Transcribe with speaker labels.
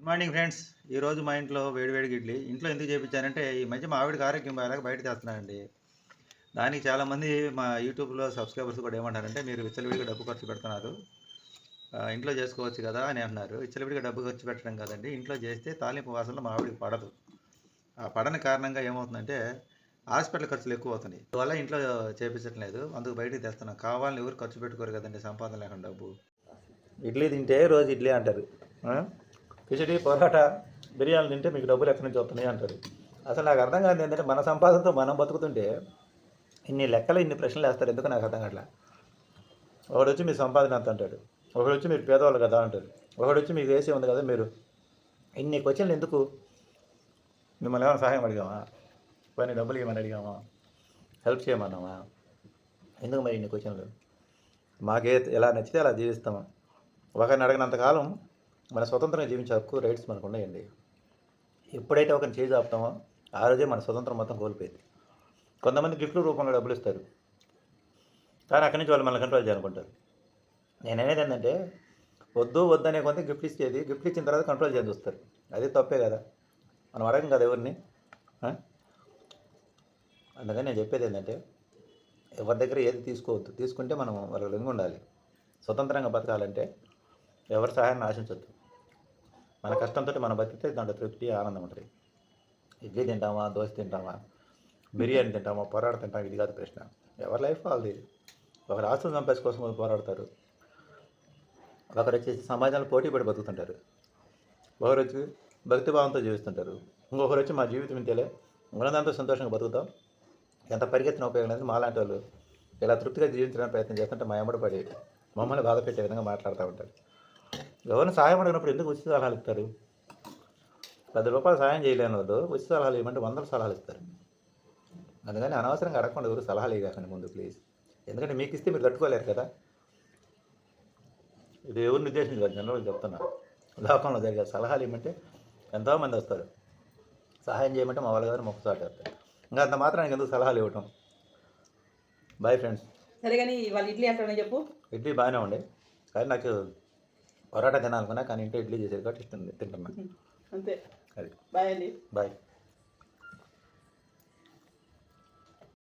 Speaker 1: Good morning friends ఈరోజు మా ఇంట్లో వేడివేడిగా ఇడ్లీ. ఇంట్లో ఎందుకు చేయించానంటే ఈ మధ్య మా ఆవిడకి ఆరోగ్యం బాగాలేక బయట తెస్తున్నానండి దానికి చాలామంది మా యూట్యూబ్లో సబ్స్క్రైబర్స్ కూడా ఏమంటారంటే మీరు విచ్చలవిడిగా డబ్బు ఖర్చు పెడుతున్నారు. ఇంట్లో చేసుకోవచ్చు కదా అని అంటున్నారు. విచ్చలవిడిగా డబ్బు ఖర్చు పెట్టడం కాదండి. ఇంట్లో చేస్తే తాలింపు వాసనలో మా ఆవిడకి పడదు. ఆ పడని కారణంగా ఏమవుతుందంటే హాస్పిటల్ ఖర్చులు ఎక్కువ అవుతున్నాయి. అందువల్ల ఇంట్లో చేపించడం లేదు అందుకు బయటికి తెస్తున్నాం. కావాలని ఎవరు ఖర్చు పెట్టుకోరు కదండి సంపాదన లేకుండా డబ్బు. ఇడ్లీ తింటే రోజు ఇడ్లీ అంటారు? కిచడి పొరాటా బిర్యానీ తింటే మీకు డబ్బులు ఎక్కడి నుంచి వస్తున్నాయి అంటారు. అసలు నాకు అర్థం కాదు ఏంటంటే మన సంపాదనతో మనం బతుకుతుంటే ఇన్ని లెక్కలు ఇన్ని ప్రశ్నలు వేస్తారు. ఎందుకు నాకు అర్థం కావట్లా? ఒకడు వచ్చి మీ సంపాదన ఎంత అంటాడు? ఒకడు వచ్చి మీరు పేదవాళ్ళు కదా అంటారు ఒకడు వచ్చి మీకు వేసి ఉంది కదా మీరు? ఇన్ని క్వశ్చన్లు ఎందుకు? మిమ్మల్ని ఏమైనా సహాయం అడిగామా? కొన్ని డబ్బులు ఇవ్వమని అడిగామా? హెల్ప్ చేయమన్నామా? ఎందుకు మరి ఇన్ని క్వశ్చన్లు? మాకే ఎలా నచ్చితే అలా జీవిస్తాము ఒకరిని అడిగినంతకాలం మన స్వతంత్రంగా జీవించే హక్కు రైట్స్ మనకు ఉన్నాయండి. ఎప్పుడైతే ఒకరిని చేయి ఆపుతామో ఆ రోజే మన స్వతంత్రం మొత్తం కోల్పోయింది. కొంతమంది గిఫ్ట్ల రూపంలో డబ్బులు ఇస్తారు. కానీ అక్కడి నుంచి వాళ్ళు మన కంట్రోల్ చేయాలనుకుంటారు. నేను అనేది ఏంటంటే వద్దు వద్దు అనే కొంత గిఫ్ట్ ఇచ్చేది గిఫ్ట్ ఇచ్చిన తర్వాత కంట్రోల్ చేసి చూస్తారు. అది తప్పే కదా. మనం అడగం కదా ఎవరిని? అందుకని నేను చెప్పేది ఏంటంటే ఎవరి దగ్గర ఏది తీసుకోవద్దు. తీసుకుంటే మనం వాళ్ళ లొంగి ఉండాలి. స్వతంత్రంగా బతకాలంటే ఎవరి సహాయాన్ని ఆశించవద్దు మన కష్టంతో మనం బతికితే దాంట్లో తృప్తి ఆనందం ఉంటుంది. ఇడ్లీ తింటామా దోశ తింటామా బిర్యానీ తింటామా పొరాట తింటాం ఇది కాదు ప్రశ్న. ఎవరి లైఫ్ వాళ్ళది? ఒకరు ఆస్తులు సంపాదించ కోసం పోరాడతారు. ఒకరు వచ్చేసి సమాజంలో పోటీ పడి బతుకుతుంటారు. ఒకరు వచ్చి భక్తిభావంతో జీవిస్తుంటారు. ఇంకొకరు వచ్చి మా జీవితం ఇంతేలే. ఉన్నదంతా సంతోషంగా బతుకుతాం. ఎంత పరిగెత్తిన ఉపయోగం లేదు. మాలాంటి వాళ్ళు ఇలా తృప్తిగా జీవించడానికి ప్రయత్నం చేస్తుంటే మా ఎమ్మడి పడి మమ్మల్ని బాధ పెట్టే విధంగా మాట్లాడుతూ ఉంటారు. ఎవరిని సహాయం అడిగినప్పుడు ఎందుకు ఉచిత సలహాలు ఇస్తారు? పది రూపాయలు సహాయం చేయలేని వాళ్ళు ఉచిత సలహాలు ఇవ్వమంటే వందల సలహాలు ఇస్తారు. అందుకని అనవసరంగా అడగకుండా ఎవరు సలహాలు ఇవ్వకండి ముందు ప్లీజ్ ఎందుకంటే మీకు ఇస్తే మీరు తట్టుకోలేరు కదా. ఇది ఎవరిని ఉద్దేశించి కాదు జనరల్గా చెప్తున్నా. లోకంలో జరిగే సలహాలు ఇవ్వమంటే ఎంతోమంది వస్తారు. సహాయం చేయమంటే మా వాళ్ళు కదా మొక్క చాటారు ఇంకా అంత మాత్రానికి ఎందుకు సలహాలు ఇవ్వటం? బాయ్ ఫ్రెండ్స్
Speaker 2: సరే కానీ వాళ్ళ ఇడ్లీ అంటానే చెప్పు.
Speaker 1: ఇడ్లీ బాగానే ఉండే. కానీ నాకు పొరాటా తినాలనుకున్నా కానీ ఇంట్లో ఇడ్లీ చేసేది కాబట్టి ఇష్టం తింటున్నా
Speaker 2: అంతే.
Speaker 1: అది.
Speaker 2: బాయ్ అండి.
Speaker 1: బాయ్.